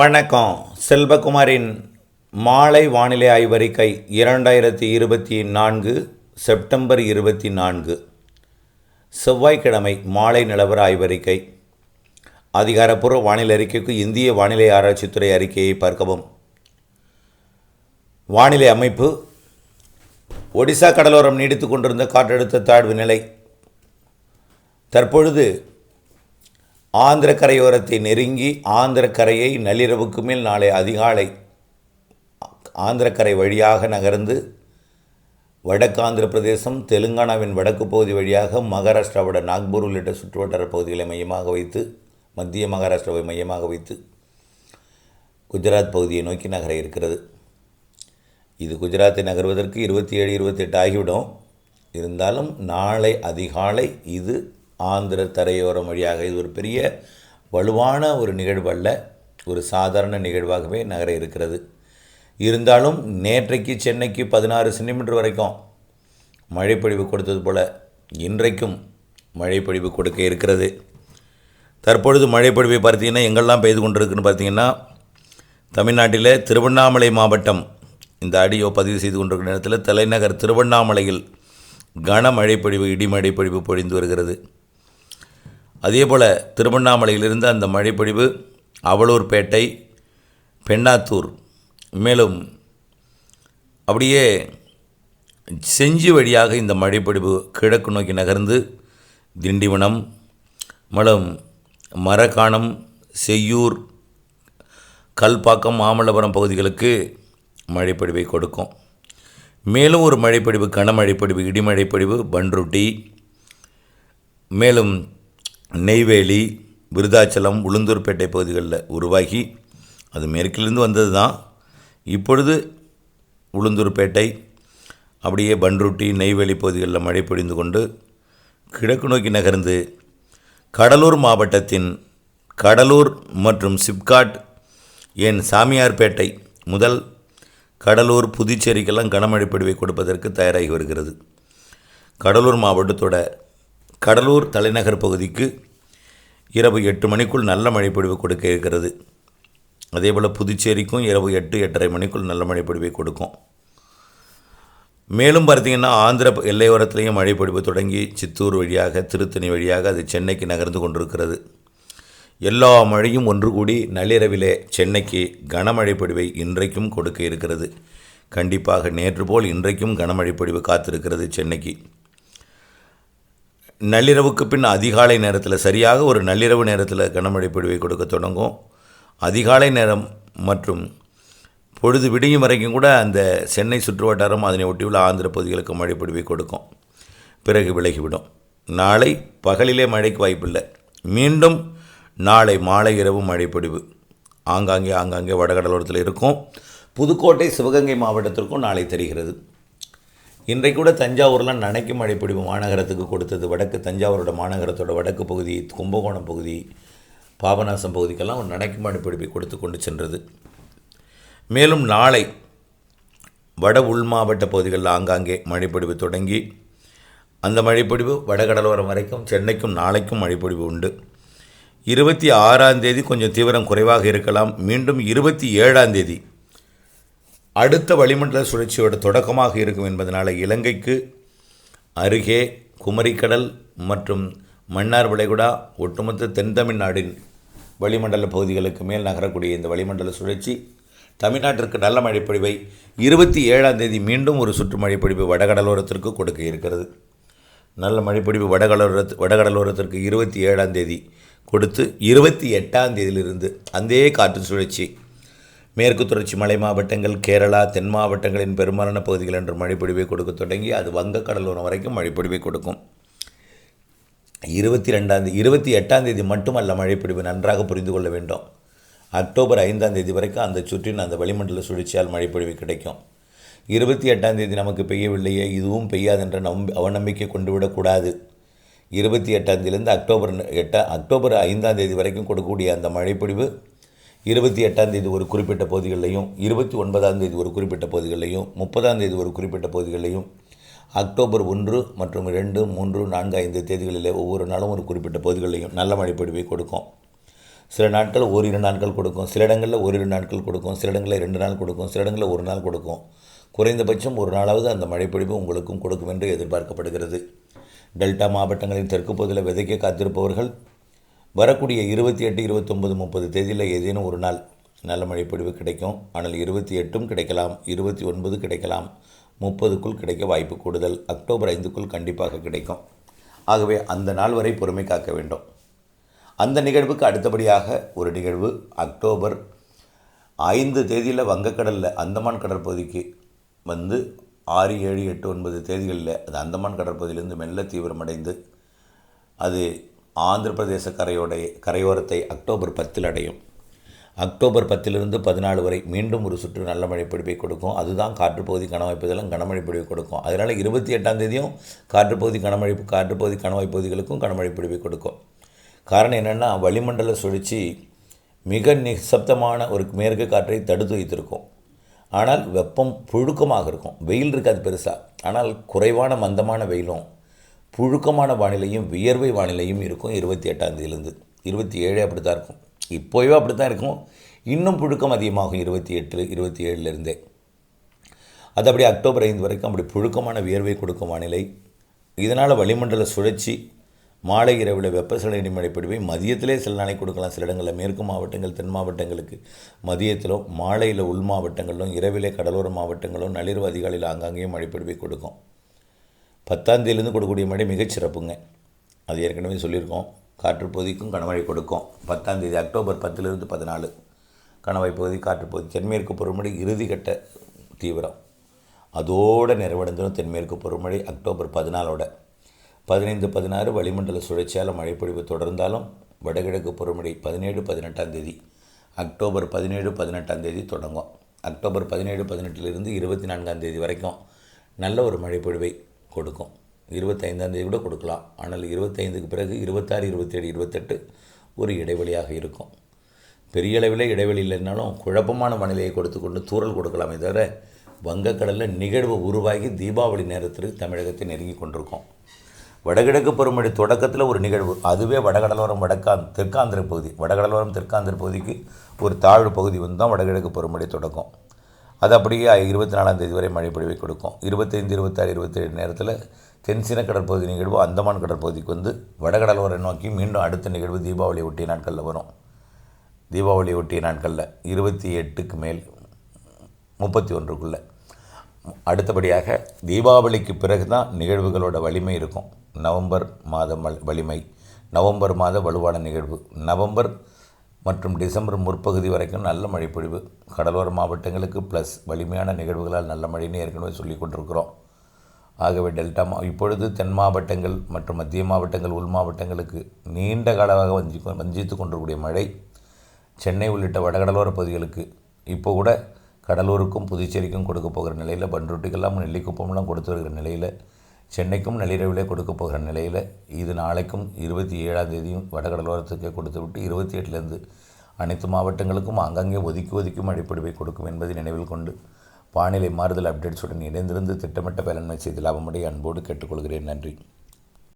வணக்கம். செல்வகுமாரின் மாலை வானிலை ஆய்வறிக்கை இரண்டாயிரத்தி இருபத்தி நான்கு செப்டம்பர் இருபத்தி நான்கு. செவ்வாய்க்கிழமை மாலை நிலவர ஆய்வறிக்கை. அதிகாரப்பூர்வ வானிலை அறிக்கைக்கு இந்திய வானிலை ஆராய்ச்சித்துறை அறிக்கையை பார்க்கவும். வானிலை அமைப்பு. ஒடிசா கடலோரம் நீடித்து கொண்டிருந்த காற்றழுத்த தாழ்வு நிலை. தற்பொழுது ஆந்திர கரையோரத்தை நெருங்கி ஆந்திர கரையை நள்ளிரவுக்கு மேல் நாளை அதிகாலை ஆந்திர கரை வழியாக நகர்ந்து வடக்கு ஆந்திர பிரதேசம் தெலுங்கானாவின் வடக்கு பகுதி வழியாக மகாராஷ்டிராவோட நாக்பூர் உள்ளிட்ட சுற்றுவட்டார பகுதிகளை மையமாக வைத்து மத்திய மகாராஷ்டிராவை மையமாக வைத்து குஜராத் பகுதியை நோக்கி நகர இருக்கிறது. இது குஜராத்தை நகர்வதற்கு இருபத்தி ஏழு இருபத்தெட்டு ஆகிவிடும். இருந்தாலும் நாளை அதிகாலை இது ஆந்திர தரையோரம் வழியாக இது ஒரு பெரிய வலுவான ஒரு நிகழ்வு அல்ல ஒரு சாதாரண நிகழ்வாகவே நகர இருக்கிறது. இருந்தாலும் நேற்றைக்கு சென்னைக்கு பதினாறு சென்டிமீட்டர் வரைக்கும் மழைப்பொழிவு கொடுத்தது போல் இன்றைக்கும் மழைப்பொழிவு கொடுக்க இருக்கிறது. தற்பொழுது மழைப்பொழிவை பார்த்தீங்கன்னா எங்கெல்லாம் பெய்து கொண்டிருக்குன்னு பார்த்தீங்கன்னா தமிழ்நாட்டில் திருவண்ணாமலை மாவட்டம் இந்த அடியோ பதிவு செய்து கொண்டிருக்கிற நேரத்தில் தலைநகர் திருவண்ணாமலையில் கனமழைப்பொழிவு பொழிவு இடிமழை பொழிந்து வருகிறது. அதேபோல் திருவண்ணாமலையிலிருந்து அந்த மழைப்பொழிவு அவலூர்பேட்டை பெண்ணாத்தூர் மேலும் அப்படியே செஞ்சி வழியாக இந்த மழைப்பொழிவு கிழக்கு நோக்கி நகர்ந்து திண்டிவனம் மேலும் மரக்காணம் செய்யூர் கல்பாக்கம் மாமல்லபுரம் பகுதிகளுக்கு மழைப்பொழிவை கொடுக்கும். மேலும் ஒரு மழைப்பொழிவு கனமழைப்பொழிவு இடிமழைப்பொழிவு பன்ருட்டி மேலும் நெய்வேலி விருதாச்சலம் உளுந்தூர்பேட்டை பகுதிகளில் உருவாகி அது மேற்கிலிருந்து வந்தது தான். இப்பொழுது உளுந்தூர்பேட்டை அப்படியே பன்ருட்டி நெய்வேலி பகுதிகளில் மழை பொழிந்து கொண்டு கிழக்கு நோக்கி நகர்ந்து கடலூர் மாவட்டத்தின் கடலூர் மற்றும் சிப்காட் ஏன் சாமியார்பேட்டை முதல் கடலூர் புதுச்சேரிக்கெல்லாம் கனமழை பொழிவை கொடுப்பதற்கு தயாராகி வருகிறது. கடலூர் மாவட்டத்தோட கடலூர் தலைநகர் பகுதிக்கு இரவு எட்டு மணிக்குள் நல்ல மழைப்பொழிவு கொடுக்க இருக்கிறது. அதேபோல் புதுச்சேரிக்கும் இரவு எட்டு எட்டரை மணிக்குள் நல்ல மழைப்பொழிவை கொடுக்கும். மேலும் பார்த்தீங்கன்னா ஆந்திர எல்லையோரத்துலேயும் மழைப்பொழிவு தொடங்கி சித்தூர் வழியாக திருத்தணி வழியாக அது சென்னைக்கு நகர்ந்து கொண்டிருக்கிறது. எல்லா மழையும் ஒன்று கூடி நள்ளிரவிலே சென்னைக்கு கனமழை பொழிவை இன்றைக்கும் கொடுக்க இருக்கிறது. கண்டிப்பாக நேற்று போல் இன்றைக்கும் கனமழை பொழிவு காத்திருக்கிறது சென்னைக்கு. நள்ளிரவுக்கு பின் அதிகாலை நேரத்தில் சரியாக ஒரு நள்ளிரவு நேரத்தில் கனமழை பொழிவை கொடுக்க தொடங்கும். அதிகாலை நேரம் மற்றும் பொழுது விடியும் வரைக்கும் கூட அந்த சென்னை சுற்றுவட்டாரம் அதனை ஒட்டியுள்ள ஆந்திர பகுதிகளுக்கு மழை பொழிவை கொடுக்கும். பிறகு விலகிவிடும். நாளை பகலிலே மழைக்கு வாய்ப்பில்லை. மீண்டும் நாளை மாலை இரவு மழைப்பொழிவு ஆங்காங்கே ஆங்காங்கே வடகடலோரத்தில் இருக்கும். புதுக்கோட்டை சிவகங்கை மாவட்டத்திற்கும் நாளை தெரிகிறது. இன்றைக்கு கூட தஞ்சாவூர்லாம் நனைக்கும் மழைப்பிடிப்பு மாநகரத்துக்கு கொடுத்தது வடக்கு தஞ்சாவூரோட மாநகரத்தோட வடக்கு பகுதி கும்பகோணம் பகுதி பாபநாசம் பகுதிக்கெல்லாம் ஒரு நனைக்கும் மழைப்பிடிப்பை கொடுத்து கொண்டு சென்றது. மேலும் நாளை வட உள் மாவட்ட பகுதிகளில் ஆங்காங்கே மழைப்பிடிப்பு தொடங்கி அந்த மழைப்பொழிவு வடகடலோரம் வரைக்கும் சென்னைக்கும் நாளைக்கும் மழைப்பொழிவு உண்டு. இருபத்தி ஆறாம் தேதி கொஞ்சம் தீவிரம் குறைவாக இருக்கலாம். மீண்டும் இருபத்தி ஏழாம் தேதி அடுத்த வளிமண்டல சுழற்சியோட தொடக்கமாக இருக்கும் என்பதனால் இலங்கைக்கு அருகே குமரிக்கடல் மற்றும் மன்னார் வளைகுடா ஒட்டுமொத்த தென் தமிழ்நாடின் வளிமண்டல பகுதிகளுக்கு மேல் நகரக்கூடிய இந்த வளிமண்டல சுழற்சி தமிழ்நாட்டிற்கு நல்ல மழைப்பொழிவை இருபத்தி ஏழாம் தேதி மீண்டும் ஒரு சுற்று மழைப்பொழிவு வடகடலோரத்திற்கு கொடுக்க இருக்கிறது. நல்ல மழைப்பொழிவு வடகடலோர வடகடலோரத்திற்கு இருபத்தி ஏழாம் தேதி கொடுத்து இருபத்தி எட்டாம் தேதியிலிருந்து அந்தே காற்று சுழற்சி மேற்கு தொடர்ச்சி மலை மாவட்டங்கள் கேரளா தென் மாவட்டங்களின் பெரும்பாலான பகுதிகள் என்று மழைப்பொழிவை கொடுக்க தொடங்கி அது வங்கக்கடலோரம் வரைக்கும் மழைப்பொழிவை கொடுக்கும். இருபத்தி ரெண்டாம் தேதி இருபத்தி எட்டாம் தேதி மட்டுமல்ல மழைப்பொழிவு நன்றாக புரிந்து கொள்ள வேண்டும். அக்டோபர் ஐந்தாம் தேதி வரைக்கும் அந்த சுற்றின் அந்த வளிமண்டல சுழற்சியால் மழைப்பொழிவு கிடைக்கும். இருபத்தி எட்டாம் தேதி நமக்கு பெய்யவில்லையே இதுவும் பெய்யாதென்ற நம்பி அவநம்பிக்கை கொண்டு விடக்கூடாது இருபத்தி எட்டாம் தேதியிலேருந்து அக்டோபர் எட்டா அக்டோபர் ஐந்தாம் தேதி வரைக்கும் கொடுக்கக்கூடிய அந்த மழைப்பொழிவு இருபத்தி எட்டாம் தேதி ஒரு குறிப்பிட்ட பகுதிகளிலையும் இருபத்தி ஒன்பதாம் தேதி ஒரு குறிப்பிட்ட பகுதிகளிலையும் முப்பதாம் தேதி ஒரு குறிப்பிட்ட பகுதிகளிலையும் அக்டோபர் ஒன்று மற்றும் ரெண்டு மூன்று நான்கு ஐந்து தேதிகளிலே ஒவ்வொரு நாளும் ஒரு குறிப்பிட்ட பகுதிகளிலையும் நல்ல மழைப்பொழிவை கொடுக்கும். சில நாட்கள் ஓரிரு நாட்கள் கொடுக்கும் சில இடங்களில் ஓரிரு நாட்கள் கொடுக்கும் சில இடங்களில் ரெண்டு நாள் கொடுக்கும் சில இடங்களில் ஒரு நாள் கொடுக்கும். குறைந்தபட்சம் ஒரு நாளாவது அந்த மழைப்பொழிவு உங்களுக்கும் கொடுக்கும் என்று எதிர்பார்க்கப்படுகிறது. டெல்டா மாவட்டங்களின் தெற்கு பகுதியில் விதைக்க காத்திருப்பவர்கள் வரக்கூடிய இருபத்தி எட்டு இருபத்தொம்பது முப்பது தேதியில் ஏதேனும் ஒரு நாள் நல்ல மழைப்பொழிவு கிடைக்கும். ஆனால் இருபத்தி எட்டும் கிடைக்கலாம் இருபத்தி ஒன்பது கிடைக்கலாம் முப்பதுக்குள் கிடைக்க வாய்ப்பு கூடுதல் அக்டோபர் ஐந்துக்குள் கண்டிப்பாக கிடைக்கும். ஆகவே அந்த நாள் வரை பொறுமை காக்க வேண்டும். அந்த நிகழ்வுக்கு அடுத்தபடியாக ஒரு நிகழ்வு அக்டோபர் ஐந்து தேதியில் வங்கக்கடலில் அந்தமான் கடற்பகுதிக்கு வந்து ஆறு ஏழு எட்டு ஒன்பது தேதிகளில் அது அந்தமான் கடற்பகுதியிலிருந்து மெல்ல தீவிரமடைந்து அது ஆந்திர பிரதேச கரையோடைய கரையோரத்தை அக்டோபர் பத்தில் அடையும். அக்டோபர் பத்திலிருந்து பதினாலு வரை மீண்டும் ஒரு சுற்று நல்ல மழை பிடிப்பை கொடுக்கும். அதுதான் காற்றுப்பகுதி கணவாய்ப்பதெல்லாம் கனமழை பொழிவை கொடுக்கும். அதனால் இருபத்தி எட்டாம் தேதியும் காற்றுப்பகுதி கனமழை காற்றுப்பகுதி கணவாய் பகுதிகளுக்கும் கனமழை பொழிவை கொடுக்கும். காரணம் என்னென்னா வளிமண்டல சுழற்சி மிக நிசப்தமான ஒரு மேற்கு காற்றை தடுத்து வைத்திருக்கும். ஆனால் வெப்பம் புழுக்கமாக இருக்கும். வெயில் இருக்காது பெருசாக ஆனால் குறைவான மந்தமான வெயிலும் புழுக்கமான வானிலையும் வியர்வை வானிலையும் இருக்கும் இருபத்தி எட்டாம் தேதியிலேருந்து. இருபத்தி ஏழு அப்படி தான் இருக்கும். இப்போவே அப்படி தான் இருக்கும். இன்னும் புழுக்கம் அதிகமாகும் இருபத்தி எட்டு இருபத்தி ஏழுலேருந்தே. அது அப்படியே அக்டோபர் ஐந்து வரைக்கும் அப்படி புழுக்கமான வியர்வை கொடுக்கும் வானிலை. இதனால் வளிமண்டல சுழற்சி மாலை இரவில் வெப்பசலனி மழைப்பொழிவை மதியத்திலே சில நாளைக்கு கொடுக்கலாம். சில இடங்களில் மேற்கு மாவட்டங்கள் தென் மாவட்டங்களுக்கு மதியத்திலும் மாலையில் உள் மாவட்டங்களிலும் இரவிலே கடலோர மாவட்டங்களும் நள்ளிரவு அதிகாலையில் ஆங்காங்கேயும் மழைப்பொழிவை கொடுக்கும். பத்தாம் தேதியிலேருந்து கொடுக்கக்கூடிய மழை மிகச்சிறப்புங்க அது ஏற்கனவே சொல்லியிருக்கோம். காற்றுப்பகுதிக்கும் கனமழை கொடுக்கும். பத்தாம் தேதி அக்டோபர் பத்திலிருந்து பதினாலு. கணவாய் பகுதி காற்றுப்பகுதி தென்மேற்கு பருவமழை இறுதிக்கட்ட தீவிரம். அதோடு நிறைவடைந்துடும் தென்மேற்கு பருவமழை அக்டோபர் பதினாலோட. பதினைந்து பதினாறு வளிமண்டல சுழற்சியால் மழைப்பொழிவு தொடர்ந்தாலும் வடகிழக்கு பருவமழை பதினேழு பதினெட்டாம் தேதி அக்டோபர் பதினேழு பதினெட்டாம் தேதி தொடங்கும். அக்டோபர் பதினேழு பதினெட்டிலிருந்து இருபத்தி நான்காம் தேதி வரைக்கும் நல்ல ஒரு மழைப்பொழிவை கொடுக்கும். இருபத்தைந்தாந்தேதி கூட கொடுக்கலாம். ஆனால் இருபத்தைந்துக்கு பிறகு இருபத்தாறு இருபத்தேழு இருபத்தெட்டு ஒரு இடைவெளியாக இருக்கும். பெரிய அளவில் இடைவெளி இல்லைனாலும் குழப்பமான மனநிலையை கொடுத்து கொண்டு தூரல் கொடுக்கலாமே தவிர வங்கக்கடலில் நிகழ்வு உருவாகி தீபாவளி நேரத்தில் தமிழகத்தை நெருங்கி கொண்டிருக்கோம். வடகிழக்கு பருவமழை தொடக்கத்தில் ஒரு நிகழ்வு. அதுவே வடகடலோரம் வடக்காந் தெற்காந்திர பகுதி. வடகடலோரம் தெற்காந்திர பகுதிக்கு ஒரு தாழ்வு பகுதி வந்து தான் வடகிழக்கு பருவமழை தொடக்கம் அது அப்படியே இருபத்தி நாலாம் தேதி வரை மழை பொழிவை கொடுக்கும். இருபத்தைந்து இருபத்தாறு இருபத்தேழு நேரத்தில் தென்சீன கடற்பகுதி நிகழ்வு அந்தமான் கடற்பகுதிக்கு வந்து வடகடலோரை நோக்கி மீண்டும் அடுத்த நிகழ்வு தீபாவளி ஒட்டிய நாட்களில் வரும். தீபாவளி ஒட்டிய நாட்களில் இருபத்தி எட்டுக்கு மேல் முப்பத்தி ஒன்றுக்குள்ளே அடுத்தபடியாக தீபாவளிக்கு பிறகு தான் நிகழ்வுகளோட வலிமை இருக்கும். நவம்பர் மாத வலிமை. நவம்பர் மாத வலுவான நிகழ்வு. நவம்பர் மற்றும் டிசம்பர் முற்பகுதி வரைக்கும் நல்ல மழைப்பொழிவு. கடலோர மாவட்டங்களுக்கு ப்ளஸ் வலிமையான நிகழ்வுகளால் நல்ல மழைன்னு ஏற்கனவே சொல்லி கொண்டிருக்கிறோம். ஆகவே டெல்டா மா இப்பொழுது தென் மாவட்டங்கள் மற்றும் மத்திய மாவட்டங்கள் உள் மாவட்டங்களுக்கு நீண்ட காலமாக வஞ்சி வஞ்சித்து கொண்டிருக்கூடிய மழை சென்னை உள்ளிட்ட வடகடலோர பகுதிகளுக்கு இப்போ கூட கடலூருக்கும் புதுச்சேரிக்கும் கொடுக்க போகிற நிலையில் பண்ருட்டிக்கெல்லாம் நெல்லிக்குப்பம்லாம் கொடுத்து வருகிற நிலையில் சென்னைக்கும் நள்ளிரவிலே கொடுக்க போகிற நிலையில் இது நாளைக்கும் இருபத்தி ஏழாம் தேதியும் வடகடலோரத்துக்கே கொடுத்து விட்டு இருபத்தி எட்டுலேருந்து அனைத்து மாவட்டங்களுக்கும் அங்கங்கே ஒதுக்கி ஒதுக்கி மழைப்பொழிவை கொடுக்கும் என்பதை நினைவில் கொண்டு வானிலை மாறுதல் அப்டேட்ஸுடன் இணைந்திருந்து திட்டமிட்ட வேளாண்மை செய்து லாபமடைய அன்போடு கேட்டுக்கொள்கிறேன். நன்றி.